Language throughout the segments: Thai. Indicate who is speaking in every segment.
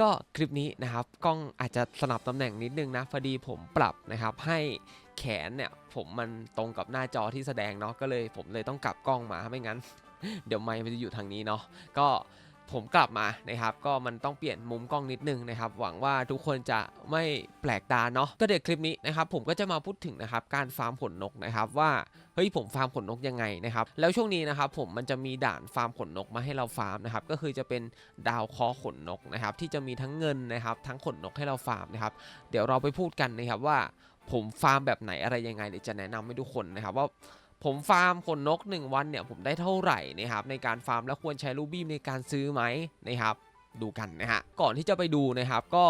Speaker 1: ก็คลิปนี้นะครับกล้องอาจจะสลับตำแหน่งนิดนึงนะพอดีผมปรับนะครับให้แขนเนี่ยผมมันตรงกับหน้าจอที่แสดงเนาะก็เลยผมเลยต้องกลับกล้องมาไม่งั้น เดี๋ยวไมค์มันจะอยู่ทางนี้เนาะก็ ผมกลับมานะครับ ก็มันต้องเปลี่ยนมุมกล้องนิดนึงนะครับ หวังว่าทุกคนจะไม่แปลกตาเนาะก็เดี๋ยวคลิปนี้นะครับ ผมก็จะมาพูดถึงนะครับการฟาร์มขนนกนะครับว่าเฮ้ยผมฟาร์มขนนกยังไงนะครับแล้วช่วงนี้นะครับผมมันจะมีด่านฟาร์มขนนกมาให้เราฟาร์มนะครับก็คือจะเป็นดาวคอขนนกนะครับที่จะมีทั้งเงินนะครับทั้งขนนกให้เราฟาร์มนะครับเดี๋ยวเราไปพูดกันนะครับว่าผมฟาร์มแบบไหนอะไรยังไงเดี๋ยวจะแนะนำให้ทุกคนนะครับว่า ผมฟาร์มขนนก 1 วันเนี่ยผมได้เท่าไหร่นะครับในการฟาร์มแล้วควรใช้รูบี้ในการซื้อไหมนะครับดูกันนะฮะก่อนที่จะไปดูนะครับก็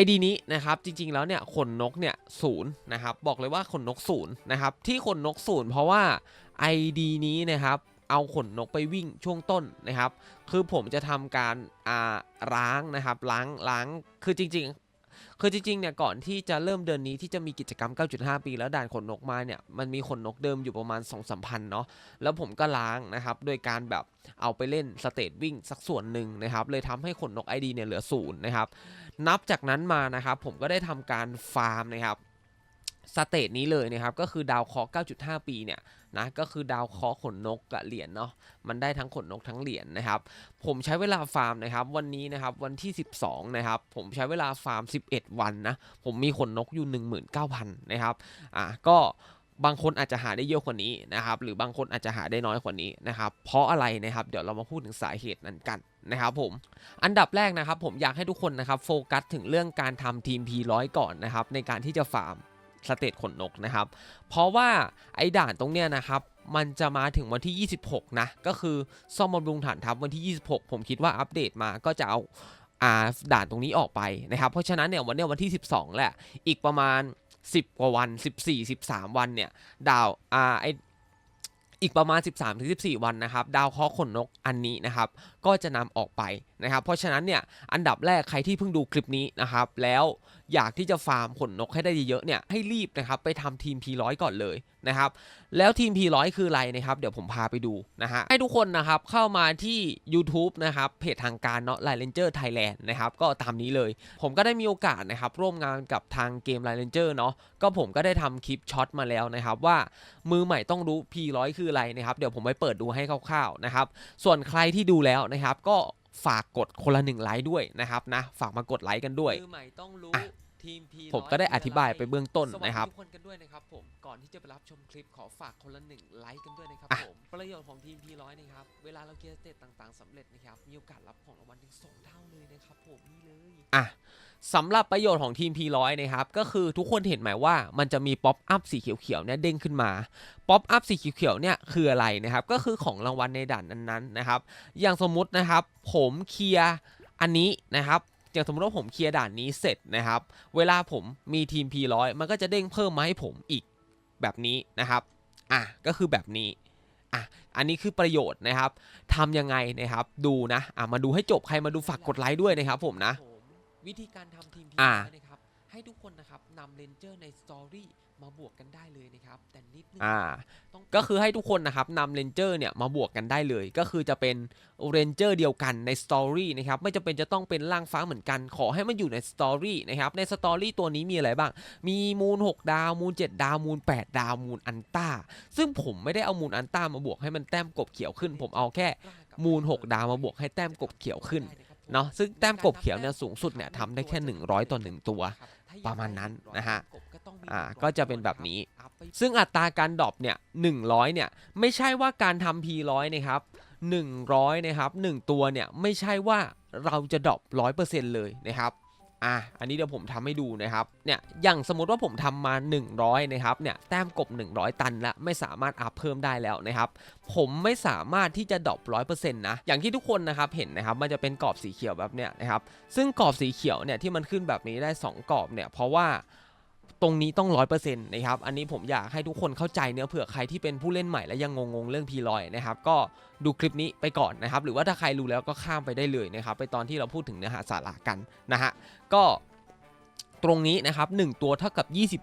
Speaker 1: ID นี้นะครับจริงๆแล้วเนี่ยขนนกเนี่ยศูนย์นะครับบอกเลยว่าขนนกศูนย์นะครับที่ขนนกศูนย์เพราะว่า ID นี้นะครับเอาขนนกไปวิ่งช่วงต้นนะครับ คือผมจะทำการอ่าล้างนะครับล้างล้างคือจริง ๆ คือจริงๆเนี่ยก่อนที่จะเริ่มเดือนนี้ที่จะมีกิจกรรม 9.5 ปี แล้วด่านขนนกมาเนี่ยมันมีขนนกเดิมอยู่ประมาณ 2 3 0 0พันเนาะแล้วผมก็ล้างนะครับโดยการแบบเอาไปเล่นสเตจวิ่งสักส่วนหนึ่งนะครับเลยทำให้ขนนก ID เนี่ยเหลือศูนย์นะครับนับจากนั้นมานะครับผมก็ได้ทำการฟาร์มนะครับ สเตจนี้เลยนะครับ ก็คือดาวเคราะห์9.5 ปีเนี่ยนะก็คือดาวเคราะห์ขนนกกับเหรียญเนาะมันได้ทั้งขนนกทั้งเหรียญนะครับ ผมใช้เวลาฟาร์มนะครับ วันนี้นะครับวันที่ 12 นะครับ ผมใช้เวลาฟาร์ม 11 วันนะ ผมมีขนนกอยู่ 19,000 นะครับอะก็บางคนอาจจะหาได้เยอะกว่านี้นะครับ หรือบางคนอาจจะหาได้น้อยกว่านี้นะครับ เพราะอะไรนะครับ เดี๋ยวเรามาพูดถึงสาเหตุนั้นกันนะครับผม อันดับแรกนะครับ ผมอยากให้ทุกคนนะครับโฟกัสถึงเรื่องการทำทีม P100 ก่อนนะครับในการที่จะฟาร์ม สเตตขนนกนะครับ เพราะว่าไอ้ด่านตรงเนี้ยนะครับมันจะมาถึงวันที่ 26 นะ ก็คือซ่อมบำรุงฐานทัพวันที่ 26 ผมคิดว่าอัปเดตมาก็จะเอาอ่าด่านตรงนี้ออกไปนะครับ เพราะฉะนั้นเนี่ยวันเนี้ยวันที่ 12 แหละ อีกประมาณ 10 กว่าวัน 14 13 วันเนี่ยดาวอ่าไออีกประมาณ 13-14 วันนะครับ ดาวเคราะห์ขนนกอันนี้นะครับ ก็จะนำออกไปนะครับเพราะฉะนั้นเนี่ยอันดับแรกใครที่เพิ่งดูคลิปนี้นะครับแล้วอยากที่จะฟาร์มขนนกให้ได้เยอะเนี่ยให้รีบนะครับไปทำทีม P100 ก่อนเลยนะครับแล้วทีม P100 คืออะไรนะครับเดี๋ยวผมพาไปดูนะฮะให้ทุกคนนะครับเข้ามาที่ YouTube นะครับเพจทางการเนาะ l i เลนเจอร์ไทยแลนด์นะครับก็ตามนี้เลย ผมก็ได้มีโอกาสนะครับร่วมงานกับทางเกม l i เลนเจอร์เนาะก็ผมก็ได้ทำคลิปช็อตมาแล้วนะครับว่ามือใหม่ต้องรู้ P100 คืออะไรนะครับเดี๋ยวผมไปเปิดดูให้คร่าวๆนะครับส่วนใครที่ดูแล้วนะครับก็ ฝากกดคนละหนึ่งไลค์ด้วยนะครับนะ ฝากมากดไลค์กันด้วย
Speaker 2: มือใหม่ต้องรู้
Speaker 1: อะ
Speaker 2: ทีม P
Speaker 1: ผมก็ได้อธิบายไปเบื้องต้น
Speaker 2: สวัสดี
Speaker 1: นะครับ
Speaker 2: ทุกคนกันด้วยนะครับผมก่อนที่จะไปรับชมคลิปขอฝากคนละหนึ่งไลค์กันด้วยนะครับ
Speaker 1: อะ
Speaker 2: ผมประโยชน์ของทีม P100 นะครับเวลาเราเกียร์สเตตต่างๆสำเร็จนะครับมีโอกาสรับของรางวัลถึงสองเท่าเลยนะครับผมนี่เลย
Speaker 1: อะสำหรับประโยชน์ของทีม P100 นะครับก็คือทุกคนเห็นไหมว่ามันจะมีป๊อปอัพสีเขียวๆเนี่ยเด้งขึ้นมาป๊อปอัพสีเขียวๆเนี่ยคืออะไรนะครับก็คือของรางวัลในด่านนั้นๆนะครับ อย่างสมมุตินะครับ ผมเคลียร์อันนี้นะครับ อย่างสมมติว่าผมเคลียร์ด่านนี้เสร็จนะครับ เวลาผมมีทีม P100 มันก็จะเด้งเพิ่มมาให้ผมอีกแบบนี้นะครับ อะ ก็คือแบบนี้ อะ อันนี้คือประโยชน์นะครับ ทำยังไงนะครับ ดูนะ อะ มาดูให้จบ ใครมาดูฝากกดไลค์ด้วยนะครับผมนะ
Speaker 2: วิธีการทำทีม P100 นะครับ ให้ทุกคนนะครับนำเลนเจอร์ในสตอรี่ มาบวกกันได้เลยนะครับแต่นิดนึง
Speaker 1: อ่า
Speaker 2: ต้อง
Speaker 1: ก็คือให้ทุกคนนะครับนำเรนเจอร์เนี่ยมาบวกกันได้เลย ก็คือจะเป็นเรนเจอร์เดียวกันในสตอรี่นะครับไม่จำเป็นจะต้องเป็นร่างฟ้าเหมือนกัน ขอให้มันอยู่ในสตอรี่นะครับในสตอรี่ตัวนี้มีอะไรบ้าง มีมูล 6 ดาวมูล 7 ดาวมูล 8 ดาวมูลอันต้า ซึ่งผมไม่ได้เอามูลอันต้ามาบวกให้มันแต้มกบเขียวขึ้น ผมเอาแค่
Speaker 2: กล้ากับ
Speaker 1: มูล 6 ดาวมาบวกให้แต้มกบเขียวขึ้น
Speaker 2: ได้ะครับผม
Speaker 1: เนาะซึ่งแต้มกบเขียวเนี่ยสูงสุดเนี่ยทำได้แค่ 100 ต่อ 1 ตัว
Speaker 2: ครับถ้อยก
Speaker 1: ประมาณนั้นนะฮะ
Speaker 2: กบก็ต้ อ่า
Speaker 1: ก็จะเป็นแบบนี้ ซึ่งอัตราการดรอปเนี่ย100เนี่ยไม่ใช่ว่าการทำ P100 นะครับ100นะครับ1ตัวเนี่ยไม่ใช่ว่าเราจะดรอป100%เลยนะครับอะอันนี้เดี๋ยวผมทำให้ดูนะครับ เนี่ยอย่างสมมติว่าผมทำมา 100 นะครับ เนี่ยแต้มกบ 100 ตันแล้วไม่สามารถอัพเพิ่มได้แล้วนะครับ ผมไม่สามารถที่จะดรอป100%นะ อย่างที่ทุกคนนะครับเห็นนะครับ มันจะเป็นกรอบสีเขียวแบบเนี้ยนะครับ ซึ่งกรอบสีเขียวเนี่ยที่มันขึ้นแบบนี้ได้ 2 กรอบเนี่ยเพราะว่า ตรงนี้ต้อง100%นต์นะครับ อันนี้ผมอยากให้ทุกคนเข้าใจเนื้อเผื่อใครที่เป็นผู้เล่นใหม่และยังงงๆเรื่อง P100 นะครับ ก็ดูคลิปนี้ไปก่อนนะครับ หรือว่าถ้าใครรู้แล้วก็ข้ามไปได้เลยนะครับ ไปตอนที่เราพูดถึงเนื้อหาสาระกันนะฮะ ก็ตรงนี้นะครับ1ตัวเท่ากับ 20%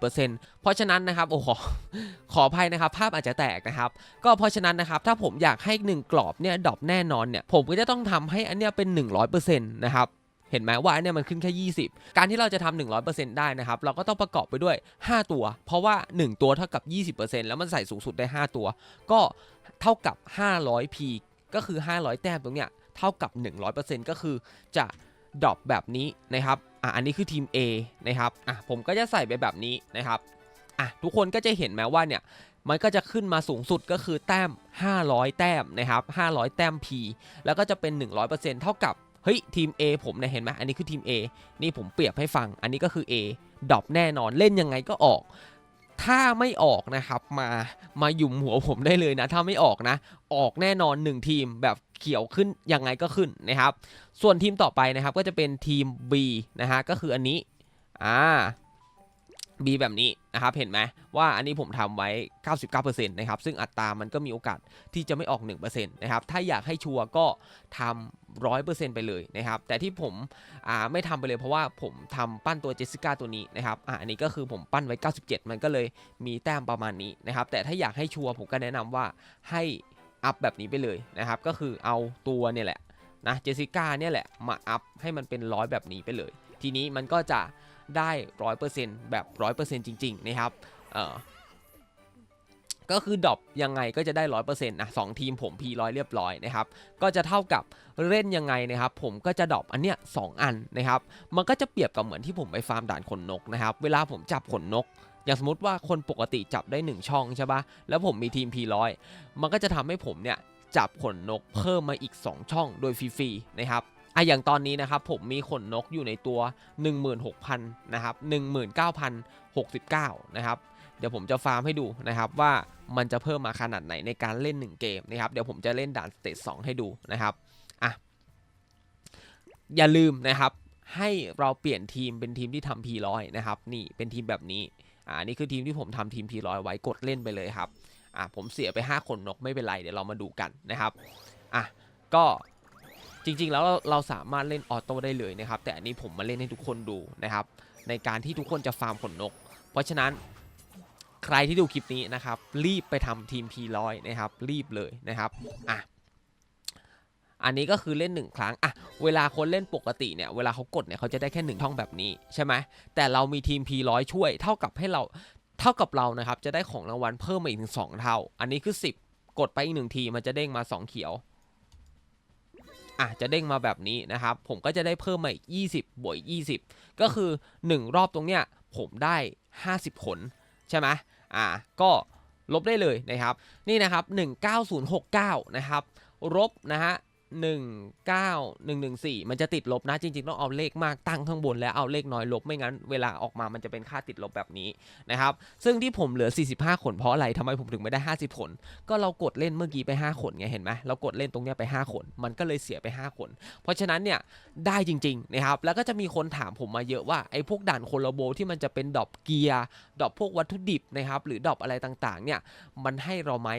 Speaker 1: เพราะฉะนั้นนะครับโอ้ขอขออภัยนะครับ ภาพอาจจะแตกนะครับ ก็เพราะฉะนั้นนะครับถ้าผมอยากให้ 1 กรอบเนี่ยดรอปแน่นอนเนี่ยผมก็จะต้องทำให้อันเนี้ยเป็น 100%นะครับ เห็นไหมว่าเนี้ยมันขึ้นแค่ 20 การที่เราจะทำ100%ได้นะครับ เราก็ต้องประกอบไปด้วย 5 ตัว เพราะว่า 1 ตัวเท่ากับ 20%แล้วมันใส่สูงสุดได้ 5 ตัว ก็เท่ากับ 500p ก็คือ 500 แต้มตรงเนี้ยเท่ากับ 100%ก็คือจะดรอปแบบนี้นะครับอะอันนี้คือทีม A นะครับอะผมก็จะใส่ไปแบบนี้นะครับอะทุกคนก็จะเห็นไหมว่าเนี่ยมันก็จะขึ้นมาสูงสุดก็คือแต้ม 500 แต้มนะครับ 500 แต้ม P แล้วก็จะเป็น 100%เท่ากับ เฮ้ยทีม A ผมเนี่ยเห็นไหมอันนี้คือทีม A นี่ผมเปรียบให้ฟัง อันนี้ก็คือ A ดรอปแน่นอนเล่นยังไงก็ออก ถ้าไม่ออกนะครับมามาหยุมหัวผมได้เลยนะ ถ้าไม่ออกนะ ออกแน่นอน 1 ทีมแบบเขียวขึ้นยังไงก็ขึ้นนะครับ ส่วนทีมต่อไปนะครับก็จะเป็นทีม B นะฮะก็คืออันนี้อ่า B แบบนี้นะครับเห็นไหมว่าอันนี้ผมทำไว้ 99%นะครับซึ่งอัตรามันก็มีโอกาสที่จะไม่ออก 1%นะครับถ้าอยากให้ชัวร์ก็ทำ100%ไปเลยนะครับแต่ที่ผมอ่าไม่ทำไปเลยเพราะว่าผมทำปั้นตัวเจสสิก้าตัวนี้นะครับอ่าอันนี้ก็คือผมปั้นไว้ 97 มันก็เลยมีแต้มประมาณนี้นะครับแต่ถ้าอยากให้ชัวร์ผมก็แนะนำว่าให้อัพแบบนี้ไปเลยนะครับก็คือเอาตัวเนี่ยแหละนะเจสสิก้าเนี่ยแหละมาอัพให้มันเป็นร้อยแบบนี้ไปเลย ทีนี้มันก็จะ ได้ร้อยเปอร์เซ็นต์แบบร้อยเปอร์เซ็นต์จริงๆนะครับเออก็คือดรอปยังไงก็จะได้ร้อยเปอร์เซ็นต์นะสองทีมผมพีร้อยเรียบร้อยนะครับก็จะเท่ากับเล่นยังไงนะครับ ผมก็จะดรอปอันเนี้ยสองอันนะครับ มันก็จะเปรียบกับเหมือนที่ผมไปฟาร์มด่านขนนกนะครับ เวลาผมจับขนนกอย่างสมมติว่าคนปกติจับได้ 1 ช่องใช่ปะแล้วผมมีทีม P100 มันก็จะทำให้ผมเนี่ยจับขนนกเพิ่มมาอีก 2 ช่องโดยฟรีๆนะครับ อะอย่างตอนนี้นะครับผมมีขนนกอยู่ในตัว 16,000นะครับ19,069นะครับเดี๋ยวผมจะฟาร์มให้ดูนะครับว่ามันจะเพิ่มมาขนาดไหนในการเล่น 1 เกมนะครับเดี๋ยวผมจะเล่นด่านสเตจ2ให้ดูนะครับอะอย่าลืมนะครับให้เราเปลี่ยนทีมเป็นทีมที่ทำ P100 นะครับนี่เป็นทีมแบบนี้อ่านี่คือทีมที่ผมทำทีม P100 ไว้กดเล่นไปเลยครับอะผมเสียไป 5 ขนนกไม่เป็นไรเดี๋ยวเรามาดูกันนะครับอะก็ จริงๆ แล้วเราเราสามารถเล่นออโต้ได้เลยนะครับ แต่อันนี้ผมมาเล่นให้ทุกคนดูนะครับ ในการที่ทุกคนจะฟาร์มขนนก เพราะฉะนั้นใครที่ดูคลิปนี้นะครับ รีบไปทำทีม P100 นะครับ รีบเลยนะครับอะอันนี้ก็คือเล่น1ครั้งอะเวลาคนเล่นปกติเนี่ยเวลาเขากดเนี่ยเขาจะได้แค่1ช่องแบบนี้ใช่ไหมแต่เรามีทีม P100 ช่วย เท่ากับให้เราเท่ากับเรานะครับ จะได้ของรางวัลเพิ่มมาอีกถึง2เท่า อันนี้คือ 10 กดไปอีกหนึ่งทีมันจะเด้งมา 2 เขียว อะจะเด้งมาแบบนี้นะครับ ผมก็จะได้เพิ่มมาอีก20 บวกอีก20 ก็คือ 1 รอบตรงเนี้ยผมได้ 50ขนใช่ไหมอะก็ลบได้เลยนะครับ นี่นะครับ 19069 นะครับ ลบนะฮะ 19114 มันจะติดลบนะจริง ๆ ต้องเอาเลขมากตั้งข้างบนแล้วเอาเลขน้อยลบไม่งั้นเวลาออกมามันจะเป็นค่าติดลบแบบนี้นะครับ ซึ่งที่ผมเหลือ 45 ขนเพราะอะไรทำไมผมถึงไม่ได้ 50 ขน ก็เรากดเล่นเมื่อกี้ไป 5 ขนไงเห็นไหมเรากดเล่นตรงเนี้ยไป 5 ขน มันก็เลยเสียไป 5 ขน เพราะฉะนั้นเนี่ยได้จริงๆนะครับแล้วก็จะมีคนถามผมมาเยอะว่าไอ้พวกด่านโคลโบที่มันจะเป็นดอปเกียร์ดอปพวกวัตถุดิบนะครับหรือดอปอะไรต่างๆเนี่ยมันให้เราไหม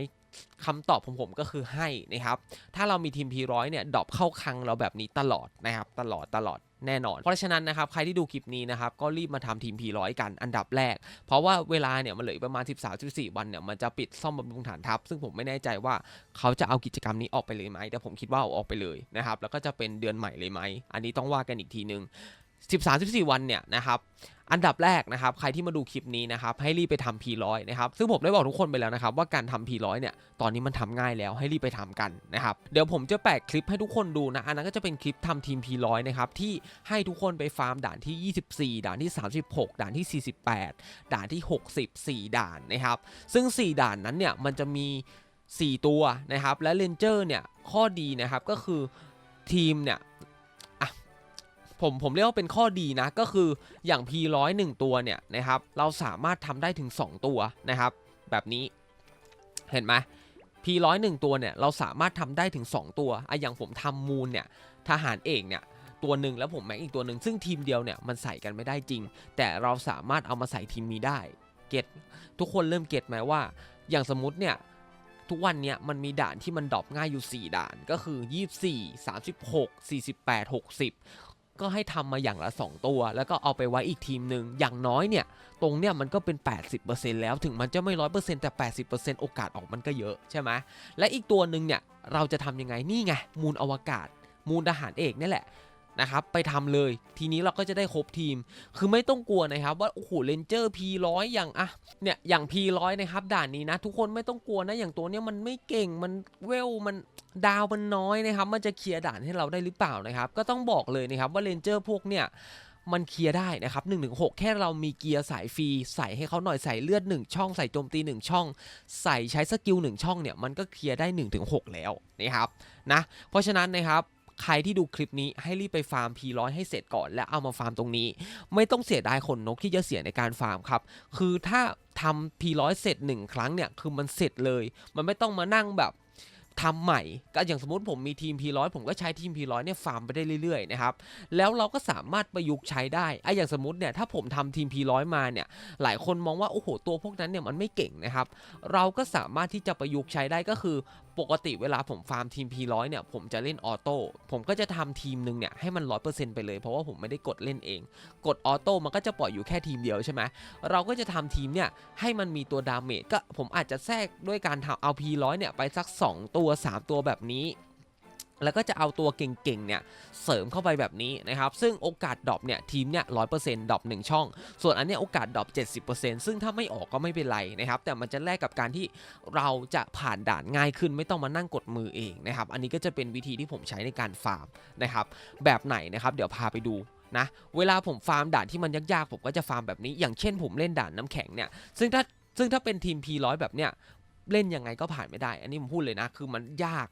Speaker 1: คำตอบของผมก็คือให้นะครับ ถ้าเรามีทีม P100 เนี่ยดรอปเข้าคังเราแบบนี้ตลอดนะครับ ตลอดตลอดแน่นอน เพราะฉะนั้นนะครับ ใครที่ดูคลิปนี้นะครับ ก็รีบมาทำทีม P100 กันอันดับแรก เพราะว่าเวลาเนี่ยมันเหลือประมาณ 13-14 วันเนี่ย มันจะปิดซ่อมบำรุงฐานทัพ ซึ่งผมไม่แน่ใจว่าเขาจะเอากิจกรรมนี้ออกไปเลยไหม แต่ผมคิดว่าเอาออกไปเลยนะครับ แล้วก็จะเป็นเดือนใหม่เลยไหม อันนี้ต้องว่ากันอีกทีนึง 13-14 วันเนี่ยนะครับอันดับแรกนะครับใครที่มาดูคลิปนี้นะครับให้รีบไปทำ P100 นะครับซึ่งผมได้บอกทุกคนไปแล้วนะครับว่าการทำ P100 เนี่ยตอนนี้มันทำง่ายแล้วให้รีบไปทำกันนะครับเดี๋ยวผมจะแปะคลิปให้ทุกคนดูนะอันนั้นก็จะเป็นคลิปทำทีม P100 นะครับที่ให้ทุกคนไปฟาร์มด่านที่ 24 ด่านที่ 36 ด่านที่ 48 ด่านที่ 64 ด่านนะครับซึ่ง 4 ด่านนั้นเนี่ยมันจะมี 4 ตัวนะครับและเลนเจอร์เนี่ยข้อดีนะครับก็คือทีมเนี่ย ผมผมเรียกว่าเป็นข้อดีนะ ก็คืออย่าง P100 หนึ่งตัวเนี่ยนะครับ เราสามารถทำได้ถึง 2 ตัวนะครับ แบบนี้เห็นไหม P100 หนึ่งตัวเนี่ยเราสามารถทำได้ถึง 2 ตัวอะอย่างผมทำมูลเนี่ยทหารเอกเนี่ยตัวหนึ่งแล้วผมแม็กอีกตัวหนึ่งซึ่งทีมเดียวเนี่ยมันใส่กันไม่ได้จริง แต่เราสามารถเอามาใส่ทีมนี้ได้เก็ตทุกคนเริ่มเก็ตไหมว่า อย่างสมมติเนี่ยทุกวันเนี้ยมันมีด่านที่มันดรอปง่ายอยู่ 4 ด่านก็คือ 24 36 48 60 ก็ให้ทำมาอย่างละ 2 ตัว แล้วก็เอาไปไว้อีกทีมหนึ่งอย่างน้อยเนี่ย ตรงเนี่ยมันก็เป็น 80%แล้วถึงมันจะไม่ 100%แต่ 80%โอกาสออกมันก็เยอะใช่ไหมและอีกตัวหนึ่งเนี่ยเราจะทำยังไงนี่ไงมูลอวกาศ มูลทหารเอกนี่แหละ นะครับไปทำเลย ทีนี้เราก็จะได้ครบทีม คือไม่ต้องกลัวนะครับ ว่าโอ้โหเลนเจอร์ P100 อย่างอะเนี่ยอย่าง P100 นะครับด่านนี้นะ ทุกคนไม่ต้องกลัวนะอย่างตัวเนี้ยมันไม่เก่งมันเวลมันดาวมันน้อยนะครับ มันจะเคลียร์ด่านให้เราได้หรือเปล่านะครับ ก็ต้องบอกเลยนะครับว่าเลนเจอร์พวกเนี่ยมันเคลียร์ได้นะครับ1นึแค่เรามีเกียร์สายฟรีใส่ให้เขาหน่อยใส่เลือด 1 ช่อง ใส่โจมตี 1 ช่อง ใส่ใช้สกิล 1 ช่องเนี่ยมันก็เคลียร์ได้1-6ถึงแล้วนะครับนะเพราะฉะนั้นนะครับ ใครที่ดูคลิปนี้ให้รีบไปฟาร์ม P100 ให้เสร็จก่อน แล้วเอามาฟาร์มตรงนี้ ไม่ต้องเสียดายขนนกที่จะเสียในการฟาร์มครับ คือถ้าทำ P100 เสร็จ 1 ครั้งเนี่ยคือมันเสร็จเลย มันไม่ต้องมานั่งแบบทำใหม่ก็อย่างสมมติผมมีทีม P100 ผมก็ใช้ทีม P100 เนี่ยฟาร์มไปได้เรื่อยๆนะครับแล้วเราก็สามารถประยุกต์ใช้ได้ไอ้อย่างสมมติเนี่ยถ้าผมทำทีม P100 มาเนี่ยหลายคนมองว่าโอ้โหตัวพวกนั้นเนี่ยมันไม่เก่งนะครับเราก็สามารถที่จะประยุกต์ใช้ได้ก็คือ ปกติเวลาผมฟาร์มทีม P100 เนี่ยผมจะเล่นออโต้ผมก็จะทำทีมหนึ่งเนี่ยให้มัน 100%ไปเลยเพราะว่าผมไม่ได้กดเล่นเอง กดออโต้มันก็จะปล่อยอยู่แค่ทีมเดียวใช่ไหมเราก็จะทำทีมเนี่ยให้มันมีตัวดาเมจก็ผมอาจจะแทรกด้วยการทำเอา P100 เนี่ยไปสัก 2 ตัว 3 ตัวแบบนี้ แล้วก็จะเอาตัวเก่งๆเนี่ยเสริมเข้าไปแบบนี้นะครับ ซึ่งโอกาสดรอปเนี่ยทีมเนี่ยร้อยเปอร์เซ็นต์ดรอปหนึ่งช่อง ส่วนอันเนี้ยโอกาสดรอป70%ซึ่งถ้าไม่ออกก็ไม่เป็นไรนะครับ แต่มันจะแลกกับการที่เราจะผ่านด่านง่ายขึ้นไม่ต้องมานั่งกดมือเองนะครับ อันนี้ก็จะเป็นวิธีที่ผมใช้ในการฟาร์มนะครับ แบบไหนนะครับเดี๋ยวพาไปดูนะ เวลาผมฟาร์มด่านที่มันยากๆผมก็จะฟาร์มแบบนี้ อย่างเช่น ผมเล่นด่านน้ำแข็งเนี่ย ซึ่งถ้าซึ่งถ้าเป็นทีม P100 แบบเนี้ยเล่นยังไงก็ผ่านไม่ได้ อันนี้ผมพูดเลยนะ คือมันยาก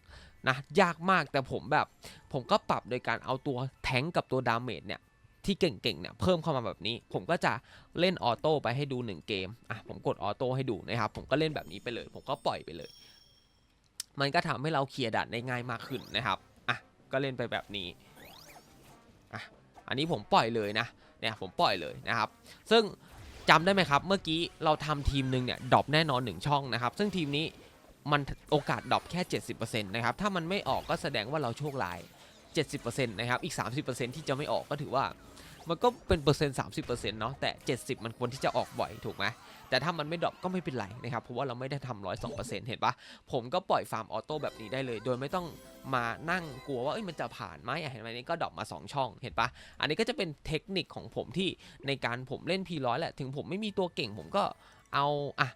Speaker 1: นะยากมากแต่ผมแบบผมก็ปรับโดยการเอาตัวแทงกับตัวดาเมจเนี่ยที่เก่งๆเนี่ยเพิ่มเข้ามาแบบนี้ ผมก็จะเล่นออโต้ไปให้ดู 1 เกมอะผมกดออโต้ให้ดูนะครับผมก็เล่นแบบนี้ไปเลย ผมก็ปล่อยไปเลย มันก็ทำให้เราเคลียร์ด่านได้ง่ายมากขึ้นนะครับอะก็เล่นไปแบบนี้อะอันนี้ผมปล่อยเลยนะเนี่ยผมปล่อยเลยนะครับ ซึ่งจำได้ไหมครับ เมื่อกี้เราทำทีมหนึ่งเนี่ยดรอปแน่นอน 1 ช่องนะครับ ซึ่งทีมนี้ มันโอกาสดรอปแค่ 70%นะครับ ถ้ามันไม่ออกก็แสดงว่าเราโชคร้าย 70%นะครับ อีก 30%ที่จะไม่ออกก็ถือว่า มันก็เป็นเปอร์เซ็นต์30%เปอร์เซ็นต์เนาะ แต่ 70 มันควรที่จะออกบ่อยถูกไหมแต่ถ้ามันไม่ดรอปก็ไม่เป็นไรนะครับ เพราะว่าเราไม่ได้ทำร้อยสองเปอร์เซ็นต์เห็นปะผมก็ปล่อยฟาร์มออโต้แบบนี้ได้เลย โดยไม่ต้องมานั่งกลัวว่าเอ้ยมันจะผ่านไหมเห็นไหมนี่ก็ดรอปมา 2 ช่อง เห็นปะอันนี้ก็จะเป็นเทคนิคของผมที่ในการผมเล่น P100 แหละ ถึงผมไม่มีตัวเก่งผมก็เอาอะ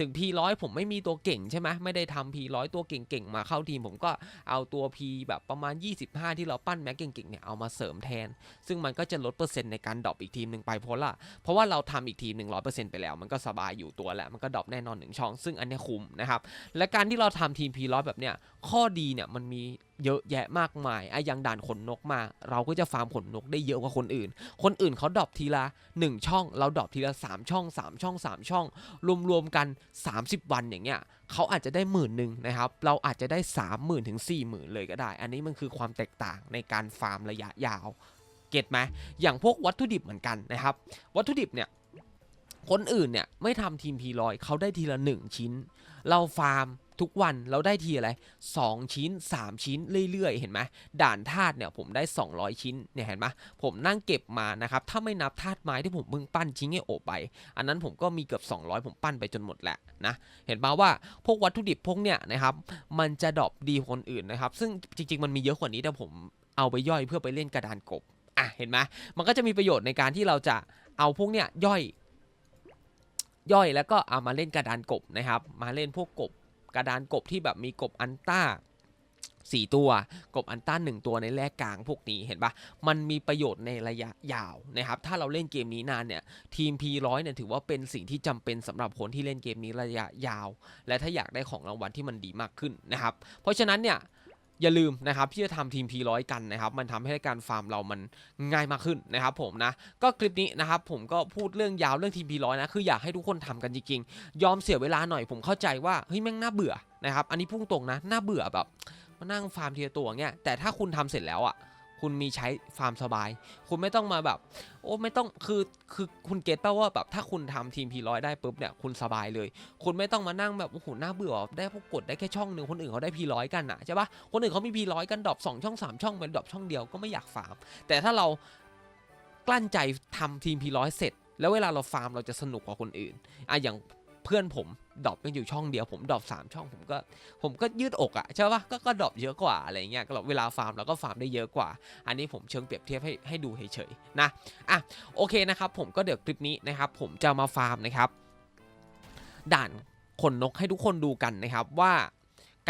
Speaker 1: ถึง P100 ผมไม่มีตัวเก่งใช่ไหมไม่ได้ทำ P100 ตัวเก่งๆมาเข้าทีม ผมก็เอาตัว P แบบประมาณ 25 ที่เราปั้นแม็กเก่งๆเนี่ยเอามาเสริมแทน ซึ่งมันก็จะลดเปอร์เซ็นต์ในการดรอปอีกทีมหนึ่งไปเพราะละเพราะว่าเราทำอีกทีมหนึ่งร้อยเปอร์เซ็นต์ไปแล้ว มันก็สบายอยู่ตัวแหละมันก็ดรอปแน่นอนหนึ่งช่อง ซึ่งอันนี้คุ้มนะครับและการที่เราทำทีม P100 แบบเนี้ยข้อดีเนี่ยมันมีเยอะแยะมากมายไอ้ยังด่านขนนกมา เราก็จะฟาร์มขนนกได้เยอะกว่าคนอื่น คนอื่นเขาดรอปทีละ 1 ช่อง เราดรอปทีละ 3 ช่อง 3 ช่อง 3 ช่อง รวมๆกัน 30 วันอย่างเงี้ยเขาอาจจะได้หมื่นหนึ่งนะครับ เราอาจจะได้ 3 0,000ถึง4 0,000 เลยก็ได้ อันนี้มันคือความแตกต่างในการฟาร์มระยะยาว เก็ตไหมอย่างพวกวัตถุดิบเหมือนกันนะครับ วัตถุดิบเนี่ยคนอื่นเนี่ยไม่ทำทีมพีลอยเขาได้ทีละ 1 ชิ้น เราฟาร์ม ทุกวันเราได้ทีอะไร 2 ชิ้น 3 ชิ้นเรื่อยๆ เห็นไหมด่านธาตุเนี่ยผมได้ 200 ชิ้นเนี่ยเห็นไหมผมนั่งเก็บมานะครับถ้าไม่นับธาตุไม้ที่ผมเพิ่งปั้นชิ้นให้โอไป อันนั้นผมก็มีเกือบ 200 ผมปั้นไปจนหมดแหละนะเห็นป่าว่าพวกวัตถุดิบพวกเนี่ยนะครับมันจะดรอปดีคนอื่นนะครับซึ่งจริงๆมันมีเยอะกว่านี้แต่ผมเอาไปย่อยเพื่อไปเล่นกระดานกบอะเห็นไหมมันก็จะมีประโยชน์ในการที่เราจะเอาพวกเนี่ยย่อยย่อยแล้วก็เอามาเล่นกระดานกบนะครับ มาเล่นพวกกบ กระดานกบที่แบบมีกบอันต้าสี่ตัวกบอันต้าหนึ่งตัวในแรกกลางพวกนี้เห็นปะมันมีประโยชน์ในระยะยาวนะครับ ถ้าเราเล่นเกมนี้นานเนี่ยทีม P100 เนี่ยถือว่าเป็นสิ่งที่จำเป็นสำหรับคนที่เล่นเกมนี้ระยะยาว และถ้าอยากได้ของรางวัลที่มันดีมากขึ้นนะครับ เพราะฉะนั้นเนี่ย อย่าลืมนะครับที่จะทำทีม P100 กันนะครับมันทำให้การฟาร์มเรามันง่ายมากขึ้นนะครับผมนะก็คลิปนี้นะครับผมก็พูดเรื่องยาวเรื่องทีม P100 นะคืออยากให้ทุกคนทำกันจริงๆยอมเสียเวลาหน่อยผมเข้าใจว่าเฮ้ยแม่งน่าเบื่อนะครับอันนี้พุ่งตรงนะน่าเบื่อแบบมานั่งฟาร์มทีละตัวเงี้ยแต่ถ้าคุณทำเสร็จแล้วอะ คุณมีใช้ฟาร์มสบาย คุณไม่ต้องมาแบบ โอ้ไม่ต้องคือคือคุณเก็ตป่าว่าแบบถ้าคุณทำทีม P100 ได้ปุ๊บเนี่ยคุณสบายเลย คุณไม่ต้องมานั่งแบบโอ้โหน่าเบื่อได้พวกกดได้แค่ช่องหนึ่งคนอื่นเขาได้ P100 กันอะใช่ปะคนอื่นเขามี P100 กันดรอป2ช่อง3ช่องเป็นดรอปช่องเดียวก็ไม่อยากฟาร์ม แต่ถ้าเรากลั้นใจทำทีม P100 เสร็จแล้วเวลาเราฟาร์มเราจะสนุกกว่าคนอื่นอะอย่าง เพื่อนผมดรอปกันอยู่ช่องเดียวผมดรอปสามช่องผมก็ผมก็ยืดอกอะใช่ปะก็ก็ดรอปเยอะกว่าอะไรเงี้ยเวลาฟาร์มเราก็ฟาร์มได้เยอะกว่า อันนี้ผมเชิงเปรียบเทียบให้ให้ดูเฉยๆนะอะโอเคนะครับผมก็เดี๋ยวคลิปนี้นะครับ ผมจะมาฟาร์มนะครับ ด่านขนนกให้ทุกคนดูกันนะครับว่า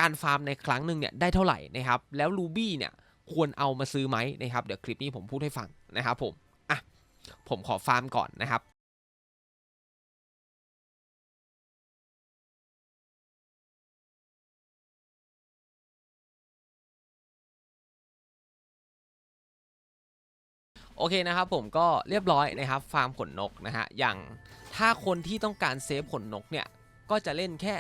Speaker 1: การฟาร์มในครั้งหนึ่งเนี่ยได้เท่าไหร่นะครับ แล้วรูบี้เนี่ยควรเอามาซื้อไหมนะครับ เดี๋ยวคลิปนี้ผมพูดให้ฟังนะครับผมอะผมขอฟาร์มก่อนนะครับ โอเคนะครับผมก็เรียบร้อยนะครับฟาร์มขนนกนะฮะอย่างถ้าคนที่ต้องการเซฟขนนกเนี่ยก็จะเล่นแค่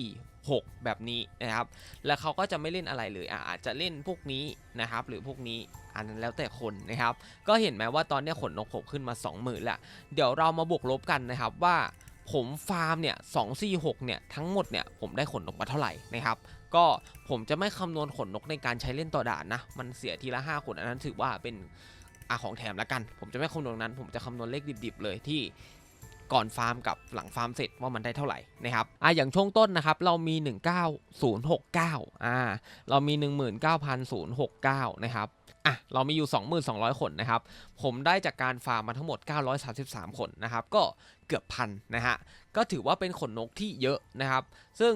Speaker 1: 2 4 6 แบบนี้นะครับ แล้วเขาก็จะไม่เล่นอะไรเลยอาจจะเล่นพวกนี้นะครับ หรือพวกนี้อันนั้นแล้วแต่คนนะครับ ก็เห็นไหมว่าตอนนี้ขนนกผมขึ้นมา 20,000ละเดี๋ยวเรามาบวกลบกันนะครับว่าผมฟาร์มเนี่ย2 4 6เนี่ยทั้งหมดเนี่ยผมได้ขนนกมาเท่าไหร่นะครับ ก็ผมจะไม่คำนวณขนนกในการใช้เล่นต่อด่านนะ มันเสียทีละ 5 ขนอันนั้นถือว่าเป็น อะของแถมละกัน ผมจะไม่คำนวณนั้น ผมจะคำนวณเลขดิบๆเลยที่ก่อนฟาร์มกับหลังฟาร์มเสร็จว่ามันได้เท่าไหร่นะครับอะอย่างช่วงต้นนะครับเรามี 19069อ่าเรามี 19069นะครับอะเรามีอยู่ 2,200 คนนะครับ ผมได้จากการฟาร์มมาทั้งหมด 933 คนนะครับ ก็เกือบพันนะฮะ ก็ถือว่าเป็นขนนกที่เยอะนะครับ ซึ่ง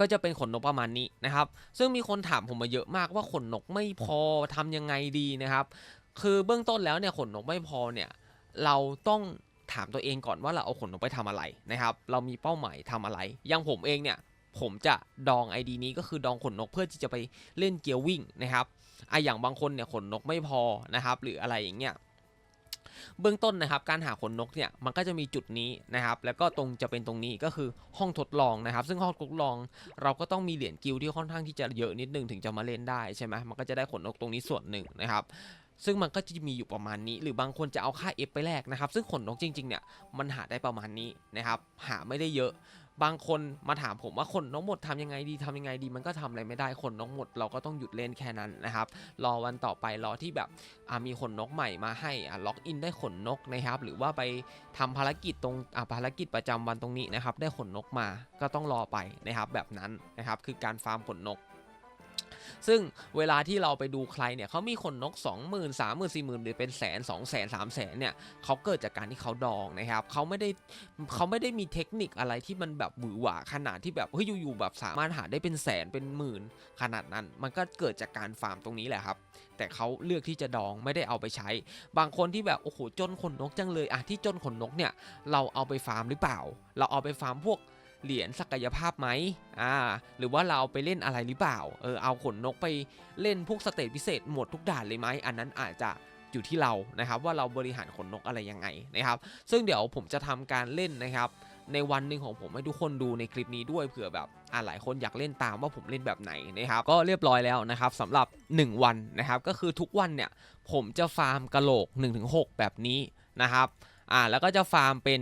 Speaker 1: ก็จะเป็นขนนกประมาณนี้นะครับ ซึ่งมีคนถามผมมาเยอะมากว่าขนนกไม่พอทำยังไงดีนะครับ คือเบื้องต้นแล้วเนี่ยขนนกไม่พอเนี่ยเราต้องถามตัวเองก่อนว่าเราเอาขนนกไปทำอะไรนะครับ เรามีเป้าหมายทำอะไรอย่างผมเองเนี่ยผมจะดอง ID นี้ก็คือดองขนนกเพื่อที่จะไปเล่นเกียร์วิ่งนะครับไออย่างบางคนเนี่ยขนนกไม่พอนะครับ หรืออะไรอย่างเงี้ยเบื้องต้นนะครับการหาขนนกเนี่ยมันก็จะมีจุดนี้นะครับ แล้วก็ตรงจะเป็นตรงนี้ก็คือห้องทดลองนะครับ ซึ่งห้องทดลองเราก็ต้องมีเหรียญกิลที่ค่อนข้างที่จะเยอะนิดนึงถึงจะมาเล่นได้ใช่ไหมมันก็จะได้ขนนกตรงนี้ส่วนหนึ่งนะครับ ซึ่งมันก็จะมีอยู่ประมาณนี้ หรือบางคนจะเอาค่า F ไปแลกนะครับ ซึ่งขนนกจริงๆเนี่ยมันหาได้ประมาณนี้นะครับ หาไม่ได้เยอะ บางคนมาถามผมว่าขนนกหมดทำยังไงดีทำยังไงดี มันก็ทำอะไรไม่ได้ขนนกหมด เราก็ต้องหยุดเล่นแค่นั้นนะครับ รอวันต่อไปรอที่แบบมีขนนกใหม่มาให้ล็อกอินได้ขนนกนะครับ หรือว่าไปทำภารกิจตรงภารกิจประจำวันตรงนี้นะครับ ได้ขนนกมาก็ต้องรอไปนะครับ แบบนั้นนะครับ คือการฟาร์มขนนก ซึ่งเวลาที่เราไปดูใครเนี่ยเขามีขนนก 2 0 0 0 0 3 0 0 0 0 4 0 0 0 0หรือเป็นแสน2 0 0 0 0 3 0 0 0เนี่ยเขาเกิดจากการที่เขาดองนะครับเขาไม่ได้เขาไม่ได้มีเทคนิคอะไรที่มันแบบหวือหวาขนาดที่แบบเฮ้ยอยู่ๆแบบสามารถหาได้เป็นแสนเป็นหมื่นขนาดนั้น มันก็เกิดจากการฟาร์มตรงนี้แหละครับ แต่เขาเลือกที่จะดองไม่ได้เอาไปใช้ บางคนที่แบบโอ้โหจนขนนกจังเลยอะที่จนขนนกเนี่ยเราเอาไปฟาร์มหรือเปล่า เราเอาไปฟาร์มพวก เหรียญศักยภาพไหมอ่าหรือว่าเราไปเล่นอะไรหรือเปล่าเออเอาขนนกไปเล่นพวกสเตจพิเศษหมดทุกด่านเลยไหมอันนั้นอาจจะอยู่ที่เรานะครับว่าเราบริหารขนนกอะไรยังไงนะครับ ซึ่งเดี๋ยวผมจะทำการเล่นนะครับในวันหนึ่งของผมให้ทุกคนดูในคลิปนี้ด้วยเผื่อแบบอ่าหลายคนอยากเล่นตามว่าผมเล่นแบบไหนนะครับ ก็เรียบร้อยแล้วนะครับสำหรับ 1 วันนะครับก็คือทุกวันเนี่ยผมจะฟาร์มกระโหลก 1-6 แบบนี้นะครับอ่าแล้วก็จะฟาร์มเป็น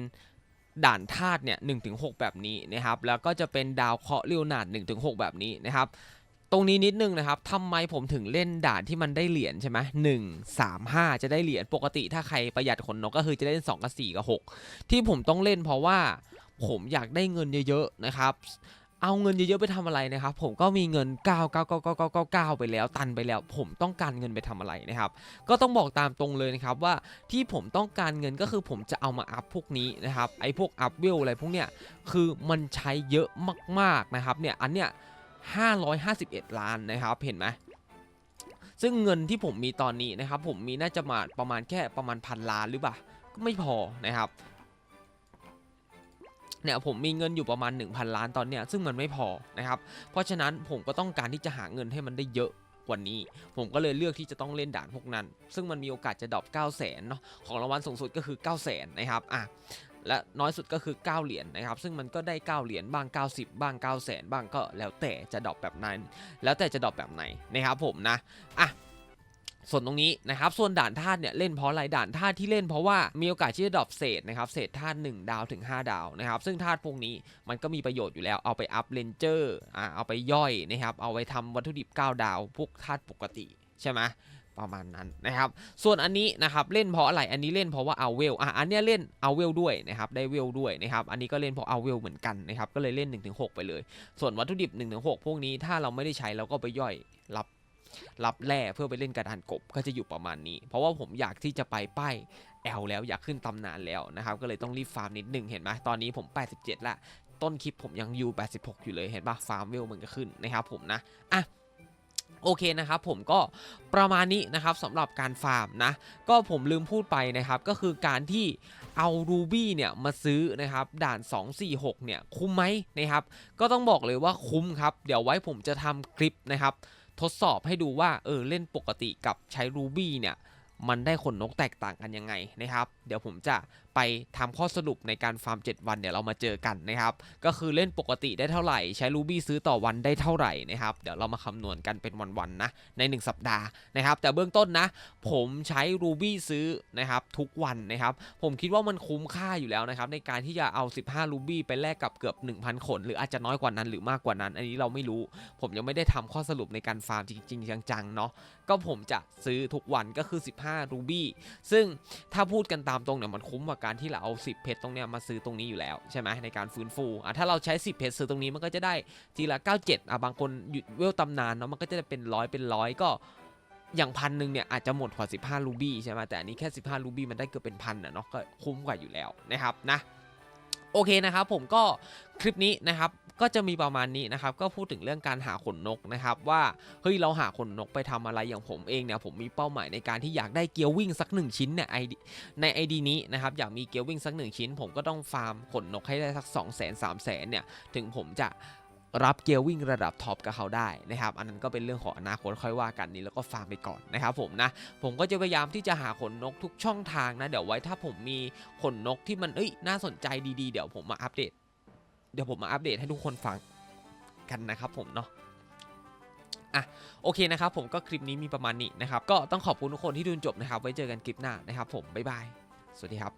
Speaker 1: ด่านธาตุเนี่ยหนถึงหแบบนี้นะครับแล้วก็จะเป็นดาวเคราะห์เรียวนาด1นถึงหแบบนี้นะครับตรงนี้นิดนึงนะครับทำไมผมถึงเล่นด่านที่มันได้เหรียญใช่ไหมหนึ่งสามห้าจะได้เหรียญปกติถ้าใครประหยัดขนนกก็คือจะเล่น2กับสี่กับหกที่ผมต้องเล่นเพราะว่าผมอยากได้เงินเยอะๆนะครับ เอาเงินเยอะๆไปทำอะไรนะครับ ผมก็มีเงิน9 9 9 9 9 9 9 ไปแล้ว ตันไปแล้ว ผมต้องการเงินไปทำอะไรนะครับ ก็ต้องบอกตามตรงเลยนะครับว่าที่ผมต้องการเงินก็คือผมจะเอามาอัพพวกนี้นะครับไอ้พวกอัพเวลอะไรพวกเนี้ยคือมันใช้เยอะมากๆนะครับเนี่ยอันเนี้ย551 ล้านนะครับเห็นไหมซึ่งเงินที่ผมมีตอนนี้นะครับผมมีน่าจะมาประมาณแค่ประมาณพันล้านหรือเปล่าก็ไม่พอนะครับ เนี่ยผมมีเงินอยู่ประมาณ 1,000 ล้านตอนเนี้ยซึ่งมันไม่พอนะครับ เพราะฉะนั้นผมก็ต้องการที่จะหาเงินให้มันได้เยอะกว่านี้ ผมก็เลยเลือกที่จะต้องเล่นด่านพวกนั้น ซึ่งมันมีโอกาสจะดรอป9 0 0 0 0นเนาะของรางวัลสูงสุดก็คือ 9 0 0 0 0นนะครับอะและน้อยสุดก็คือ 9 เหรียญนะครับ ซึ่งมันก็ได้ 9 เหรียญบ้าง 90 บ้าง9 0 0 0 0 0 บ้างก็แล้วแต่จะดรอปแบบนั้น แล้วแต่จะดรอปแบบไหนนะครับผมนะอะ ส่วนตรงนี้นะครับ ส่วนด่านธาตุเนี่ยเล่นเพราะอะไรด่านธาตุที่เล่นเพราะว่ามีโอกาสที่จะดรอปเศษนะครับเศษธาตุ1ดาวถึง 5 ดาวนะครับ ซึ่งธาตุพวกนี้มันก็มีประโยชน์อยู่แล้วเอาไปอัพเลนเจอร์อ่าเอาไปย่อยนะครับ เอาไปทำวัตถุดิบ 9 ดาว พวกธาตุปกติใช่ไหมประมาณนั้นนะครับ ส่วนอันนี้นะครับเล่นเพราะอะไร อันนี้เล่นเพราะว่าเอาเวล อะ อันเนี้ยเล่นเอาเวลด้วยนะครับ ได้เวลด้วยนะครับ อันนี้ก็เล่นเพราะเอาเวลเหมือนกันนะครับ ก็เลยเล่น 1-6 ไปเลย ส่วนวัตถุดิบ 1-6 พวกนี้ถ้าเราไม่ได้ใช้เราก็ไปย่อยรับ รับแร่เพื่อไปเล่นกระดานกบก็จะอยู่ประมาณนี้ เพราะว่าผมอยากที่จะไปป้ายแอลแล้วอยากขึ้นตำนานแล้วนะครับก็เลยต้องรีบฟาร์มนิดนึงเห็นไหมตอนนี้ผม 87 ละ ต้นคลิปผมยังอยู่ 86 อยู่เลยเห็นปะฟาร์มเวลมันก็ขึ้นนะครับผมนะอะโอเคนะครับผมก็ประมาณนี้นะครับสำหรับการฟาร์มนะ ก็ผมลืมพูดไปนะครับ ก็คือการที่เอารูบี้เนี่ยมาซื้อนะครับด่าน 246 เนี่ยคุ้มไหมนะครับ ก็ต้องบอกเลยว่าคุ้มครับ เดี๋ยวไว้ผมจะทำคลิปนะครับ ทดสอบให้ดูว่าเออเล่นปกติกับใช้ Ruby เนี่ยมันได้ขนนกแตกต่างกันยังไงนะครับ เดี๋ยวผมจะ ไปทำข้อสรุปในการฟาร์ม 7 วันเดี๋ยวเรามาเจอกันนะครับ ก็คือเล่นปกติได้เท่าไหร่ ใช้ Ruby ซื้อต่อวันได้เท่าไหร่นะครับ เดี๋ยวเรามาคำนวณกันเป็นวันๆนะใน 1 สัปดาห์นะครับ แต่เบื้องต้นนะ ผมใช้ Ruby ซื้อนะครับทุกวันนะครับ ผมคิดว่ามันคุ้มค่าอยู่แล้วนะครับ ในการที่จะเอา 15 Ruby ไปแลกกับเกือบ 1,000 ขน หรืออาจจะน้อยกว่านั้นหรือมากกว่านั้น อันนี้เราไม่รู้ ผมยังไม่ได้ทำข้อสรุปในการฟาร์มจริงๆจังๆเนาะก็ผมจะซื้อทุกวันก็คือ 15 รูบี้ซึ่งถ้าพูดกันตามตรงเนี่ยมันคุ้มกว่าการที่เราเอา 10 เพชรตรงเนี้ยมาซื้อตรงนี้อยู่แล้วใช่ไหมในการฟื้นฟูอะถ้าเราใช้ 10 เพชรซื้อตรงนี้มันก็จะได้ทีละ 97อะบางคนหยุดเวลตำนานเนาะมันก็จะเป็นร้อยเป็นร้อยก็อย่างพันหนึ่งเนี่ยอาจจะหมดกว่า15 รูบี้ใช่ไหมแต่อันนี้แค่ 15 รูบี้มันได้เกือบเป็นพันอะเนาะก็คุ้มกว่าอยู่แล้วนะครับนะโอเคนะครับผมก็คลิปนี้นะครับ ก็จะมีประมาณนี้นะครับก็พูดถึงเรื่องการหาขนนกนะครับว่าเฮ้ยเราหาขนนกไปทำอะไรอย่างผมเองเนี่ยผมมีเป้าหมายในการที่อยากได้เกียววิ่งสักหนึ่งชิ้นเนี่ยไอในไอดีนี้นะครับอยากมีเกียววิ่งสักหนึ่งชิ้น ผมก็ต้องฟาร์มขนนกให้ได้สัก 2 0 0 0 0 0 3 0 0 0 0เนี่ยถึงผมจะรับเกียร์วิ่งระดับท็อปกับเขาได้นะครับ อันนั้นก็เป็นเรื่องของอนาคตค่อยว่ากันนี้แล้วก็ฟาร์มไปก่อนนะครับผมนะ ผมก็จะพยายามที่จะหาขนนกทุกช่องทางนะ เดี๋ยวไว้ถ้าผมมีขนนกที่มันเอ้ยน่าสนใจดีๆ เดี๋ยวผมมาอัปเดต เดี๋ยวผมมาอัปเดตให้ทุกคนฟังกันนะครับผมเนาะอะโอเคนะครับผมก็คลิปนี้มีประมาณนี้นะครับ ก็ต้องขอบคุณทุกคนที่ดูจนจบนะครับ ไว้เจอกันคลิปหน้านะครับผม บ๊ายบาย สวัสดีครับ